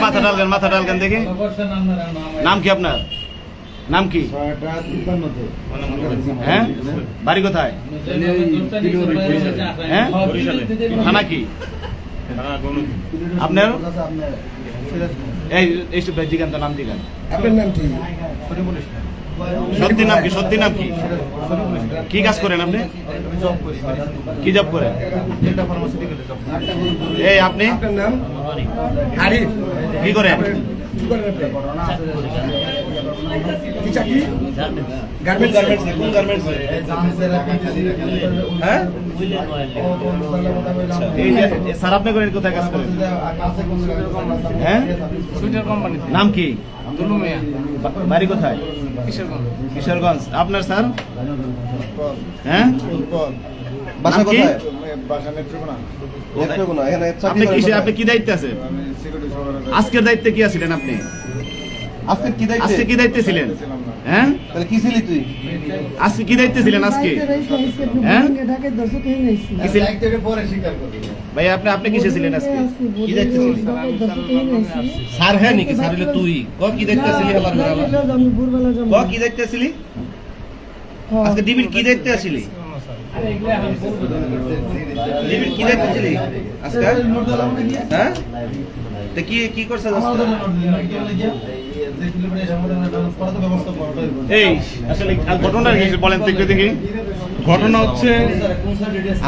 মাথা ডালবেন মাথা দেখি নাম কি আপনার নাম কি হ্যাঁ বাড়ি কোথায় হ্যাঁ থানা কি আপনার আচ্ছা। এই এই সব জিগান তো নাম জিগান আপনার নাম কি সত্যি নাম কি? সত্যি নাম কি? কি কাজ করেন আপনি? কি জব করেন। এই আপনি? কি করেন? কি? চাকরি গার্মেন্টস কোন গার্মেন্টস হ্যাঁ? স্যার আপনি কোথায় কাজ করেন? হ্যাঁ? সুইটার কোম্পানি নাম কি? দুলু মিয়া। বাড়ি কোথায়? কিশোরগঞ্জ। কিশোরগঞ্জ। আপনার স্যার? হ্যাঁ? বাসা কোথায়? বাসা নেত্রকোনা। নেত্রকোনা এখানে আপনি কি আপনি কি দায়িত্বে আছেন? আজকের দায়িত্বে কি আছিলেন আপনি? আজকে কি দায়িত্ব? আজকে কি দায়িত্বে ছিলেন? হ্যাঁ? তাহলে কি ছিলি তুই? আজকে কি দায়িত্বে ছিলেন আজকে? হ্যাঁ? ভাই আপনি আপনি কিসে ছিলেন আজকে? কি দায়িত্বে ছিলেন? স্যার হ্যাঁ নাকি? স্যার হলে তুই। ক কি দেখতে আসিলি আবার? ক কি দেখতে আসিলি আজকে ডিবির কি দেখতে আসিলি ডিবির কি দেখতে আসিলি আজকে? হ্যাঁ? তা কি কি করছ আজকে? এই আসলে ঘটনাটা কি বলেন তো একটু দেখি। ঘটনা হচ্ছে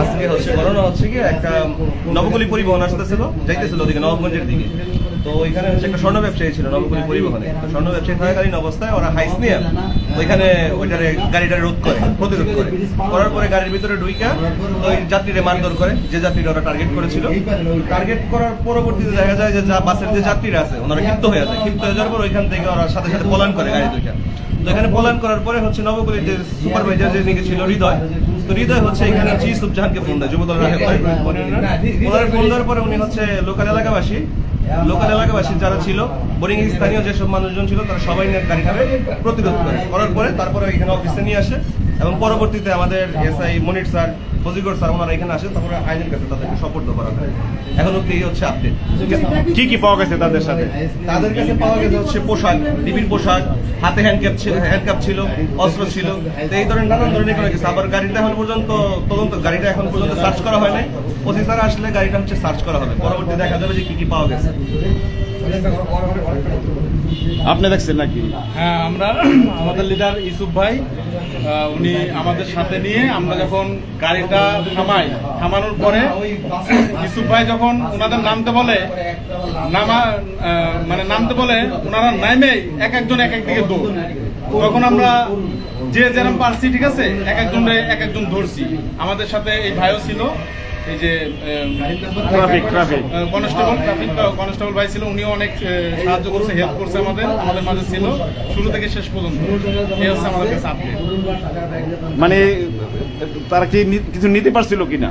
আজকে হচ্ছে ঘটনা হচ্ছে কি একটা নবগলি পরিবহন আসতেছিল যাইতেছিল ওদিকে নবগঞ্জের দিকে। তো ওইখানে হচ্ছে একটা স্বর্ণ ব্যবসায়ী ছিল নবগলি পরিবহনে। স্বর্ণ ব্যবসায়ী থাকাকালীন অবস্থায় ওরা হাইস নিয়ে ওইখানে ওইটারে গাড়িটা রোধ করে প্রতিরোধ করে। করার পরে গাড়ির ভিতরে ঢুইকা ওই যাত্রীরে মারধর করে যে যাত্রীরা ওরা টার্গেট করেছিল। টার্গেট করার পরবর্তীতে দেখা যায় যে বাসের যে যাত্রীরা আছে ওনারা ক্ষিপ্ত হয়ে যায় ক্ষিপ্ত হয়ে যাওয়ার পর ওইখান থেকে ওরা সাথে সাথে পলান করে গাড়ি দুইটা। এখানে পলায়ন করার পরে হচ্ছে নবগলির যে সুপারভাইজার যে নিয়ে ছিল হৃদয়, তো হৃদয় হচ্ছে এখানে জি সুবজাহানকে ফোন দেয় যুবদল রাখে ওনার ফোন দেওয়ার পরে উনি হচ্ছে লোকাল এলাকাবাসী লোকাল এলাকাবাসী যারা ছিল বোরিং স্থানীয় যেসব মানুষজন ছিল, তারা সবাই নিয়ে গাড়িটাকে প্রতিরোধ করে। করার পরে তারপরে এখানে অফিসে নিয়ে আসে। এবং পরবর্তীতে আমাদের SI Monir sir Fazigar sir ওনারা এখানে আসে তারপরে আইনের কাছে তাদেরকে সপর্দ করা হয়। এখন অব্দি এই হচ্ছে আপডেট কি কি পাওয়া গেছে তাদের সাথে? তাদের কাছে পাওয়া গেছে হচ্ছে পোশাক ডিবির পোশাক হাতে হ্যান্ডক্যাপ ছিল হ্যান্ডকাপ ছিল অস্ত্র ছিল। তো এই ধরনের নানান ধরনের করা গেছে আবার গাড়িটা এখন পর্যন্ত তদন্ত গাড়িটা এখন পর্যন্ত সার্চ করা হয় নাই। অফিসার আসলে গাড়িটা হচ্ছে সার্চ করা হবে। পরবর্তী দেখা যাবে যে কি কি পাওয়া গেছে। আপনি দেখছেন নাকি? হ্যাঁ আমরা আমাদের লিডার ইসুফ ভাই উনি আমাদের সাথে নিয়ে আমরা যখন গাড়িটা থামাই, থামানোর পরে কিছু ভাই যখন ওনাদের নামতে বলে, নামা মানে নামতে বলে ওনারা নামে এক একজন এক এক দিকে দৌড়। তখন আমরা যে যেরকম পারছি, ঠিক আছে, এক একজন এক একজন ধরছি। আমাদের সাথে এই ভাইও ছিল। এই যে traffic traffic constable traffic constable ভাই ছিল উনিও অনেক সাহায্য করছে হেল্প করছে আমাদের আমাদের মাঝে ছিল। শুরু থেকে শেষ পর্যন্ত। এই হচ্ছে আমাদের কাছে আপডেট মানে তারা কি নি- কিছু নিতে পারছিল কিনা?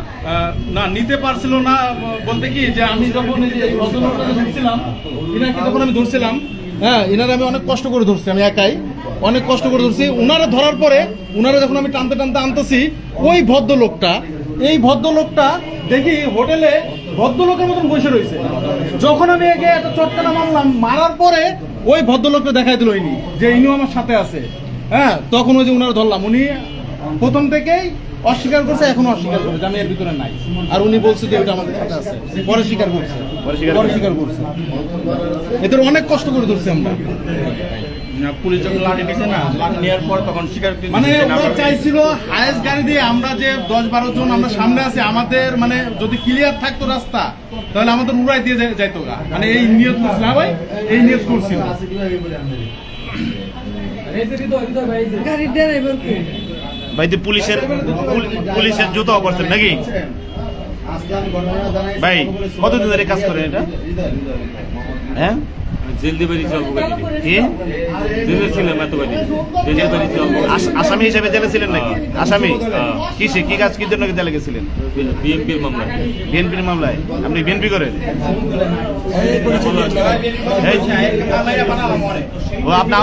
না নিতে পারছিল না বলতে কি যে আমি যখন এই যে ভদ্রলোকটা ধরছিলাম ইনাকে যখন আমি ধরছিলাম হ্যাঁ এনারা আমি অনেক কষ্ট করে ধরছি আমি একাই অনেক কষ্ট করে ধরছি। উনারা ধরার পরে উনারা যখন আমি টানতে টানতে আনতেছি ওই ভদ্রলোকটা এই ভদ্রলোকটা দেখি হোটেলে ভদ্রলোকের মতন বসে রয়েছে। যখন আমি একে একটা চটকানা মারলাম মারার পরে ওই ভদ্রলোকটা দেখাই দিল ইনি যে ইনিও আমার সাথে আছে। হ্যাঁ তখন ওই যে উনার ধরলাম উনি প্রথম থেকেই অস্বীকার করছে এখনও অস্বীকার করছে আমি এর ভিতরে নাই। আর উনি বলছে যে ওটা আমাদের সাথে আছে। পরে স্বীকার করছে। পরে। স্বীকার করছে। এদের অনেক কষ্ট করে ধরছি আমরা। পুলিশ যখন লাঠি দিছে না লাঠি নেওয়ার পর তখন স্বীকার মানে ওরা চাইছিল হায়েস্ট গাড়ি দিয়ে আমরা যে দশ বারো জন আমরা সামনে আছি আমাদের মানে যদি ক্লিয়ার থাকতো রাস্তা তাহলে আমাদের উড়াই দিয়ে যাইতো মানে এই নিয়ত করছিল ভাই এই নিয়ত করছিল। গাড়ির ড্রাইভার কে। ভাই পুলিশের পুল- পুলিশের জুতো করছেন নাকি? ভাই কতদিন ধরে কাজ করেন এটা? হ্যাঁ? জলদি বাড়ি চল কি? জেলে ছিলাম এত বাড়ি। বাড়ি আস- আসামি হিসেবে জেলে ছিলেন নাকি? আসামি? কিসে কি কাজ কি জন্য জেলে গেছিলেন? বিএনপির মামলা বিএনপির মামলায়। আপনি বিএনপি করেন? ও আপনি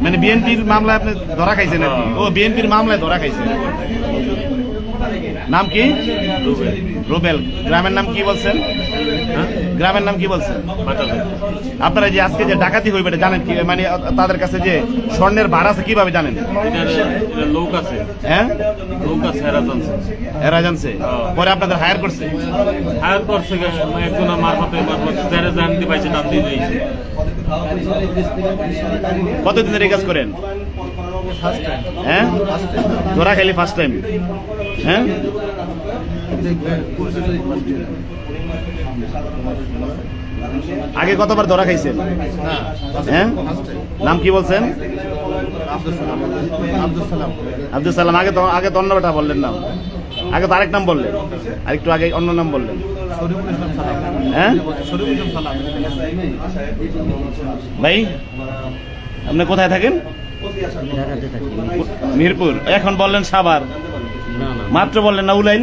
মানে বিএনপির মামলায় আপনি ধরা খাইছেন আর কি ও বিএনপির মামলায় ধরা খাইছেন। নাম কি? রুবেল। গ্রামের নাম কি বলছেন? হ্যাঁ? গ্রামের নাম কি বলছেন? আপনারা যে আজকে যে ডাকাতি হইবে এটা জানেন কি? মানে তাদের কাছে যে স্বর্ণের ভাড়া আছে কীভাবে জানেন? লোক আছে। হ্যাঁ? লোক আছে এরা জানছে পরে আপনাদের হায়ার করছে? হায়ার করছে একজন মারফতে মারফত যারা জানতে পাইছে দাম দিয়ে দিয়েছে কতদিনের এই কাজ করেন? হ্যাঁ? ধরা খেলি ফার্স্ট টাইম হ্যাঁ? আগে কতবার ধরা খাইছেন? হ্যাঁ? নাম কি বলছেন? আব্দুল সালাম। আগে আগে তো অন্য বেটা বললেন নাম। আগে তো আরেক নাম বললেন। আরেকটু আগে অন্য নাম বললেন। হ্যাঁ? ভাই, আপনি কোথায় থাকেন? মিরপুর। এখন বললেন না। মাত্র বললেন না উলাইন।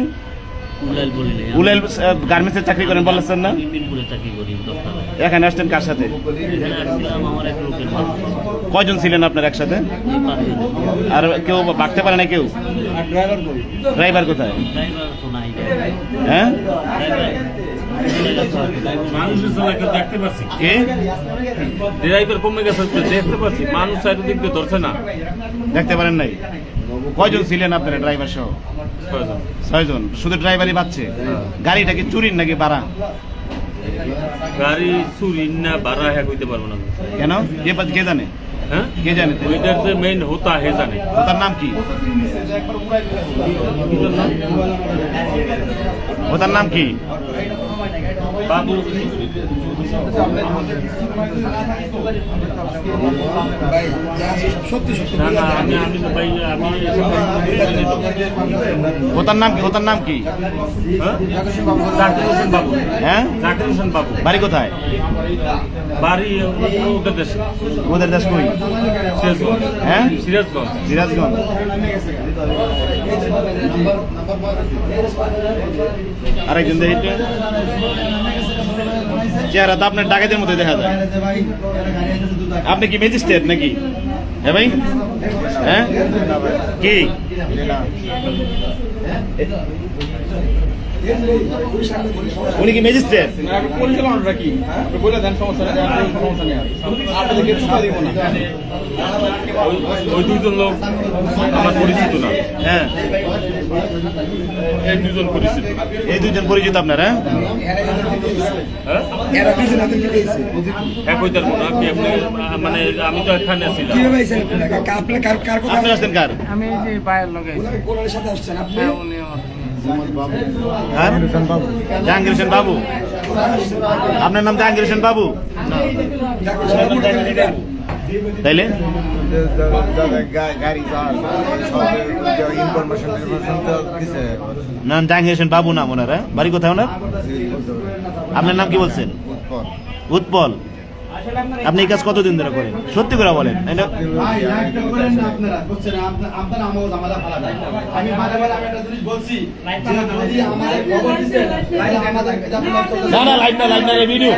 উলাইল গার্মেন্টসের চাকরি করেন বলেছেন না? এখানে আসছেন কার সাথে? কয়জন ছিলেন আপনার একসাথে? আর কেউ বাঁকতে পারে না কেউ? ড্রাইভার কোথায়? ড্রাইভার তো নাই। হ্যাঁ? মানুষের চালাকে দেখতে পাচ্ছি। কে? ড্রাইভার কমে গেছে দেখতে পাচ্ছি। মানুষ চারিদিক দিয়ে ধরছে না। দেখতে পারেন নাই? কয়জন ছিলেন আপনারা ড্রাইভার সহ? ছয়জন। শুধু ড্রাইভারই পাচ্ছে গাড়িটা কি চুরির নাকি বাড়া? গাড়ি চুরি না ভাড়া হ্যাঁ কইতে পারব না। কেন? কে পা- কে জানে? হ্যাঁ? কে জানে? ওইটার যে মেইন হোতা হে জানে। তার নাম কি? ওটার নাম কি? নাম নাম কি? হ্যাঁ? বাবু হ্যাঁ? বাড়ি কোথায়? বাড়ি ওদের দেশে ওদের দেশ কই? হ্যাঁ? সিরাজগঞ্জ সিরাজগঞ্জ। আরেকজন দেখে। চেহারা তো আপনার ডাকাতের মধ্যে দেখা যায়। আপনি কি ম্যাজিস্ট্রেট নাকি? হ্যাঁ ভাই? হ্যাঁ? কি? উনি কি ম্যাজিস্ট্রেট পরিচালনাটা কি আপনি বলে দেন সমস্যা নেই আমি সমস্যা নেই আপনাদেরকে সুবিধা দিব না ওই- দুজন লোক আমার পরিচিত না হ্যাঁ এই দুজন পরিচিত এই দুজন পরিচিত আপনার? হ্যাঁ হ্যাঁ হ্যাঁ আপনি মানে আমি তো এখানে ছিলাম আপনি আসছেন কার? আমি এই যে পায়ের লগে। হ্যাঁ, উনি আমার হ্যাঁ জাহাঙ্গীর হোসেন বাবু। আপনার নাম জাহাঙ্গীর হোসেন বাবু? তাইলে? দিছে জাহাঙ্গীর হোসেন বাবু নাম ওনার হ্যাঁ? বাড়ি কোথায় ওনার? আপনার নাম কি বলছেন? উৎপল। উৎপল। আপনি এই কাজ কতদিন ধরে করেন? সত্যি করে বলেন না? লাইট না লাইট না ভিডিও।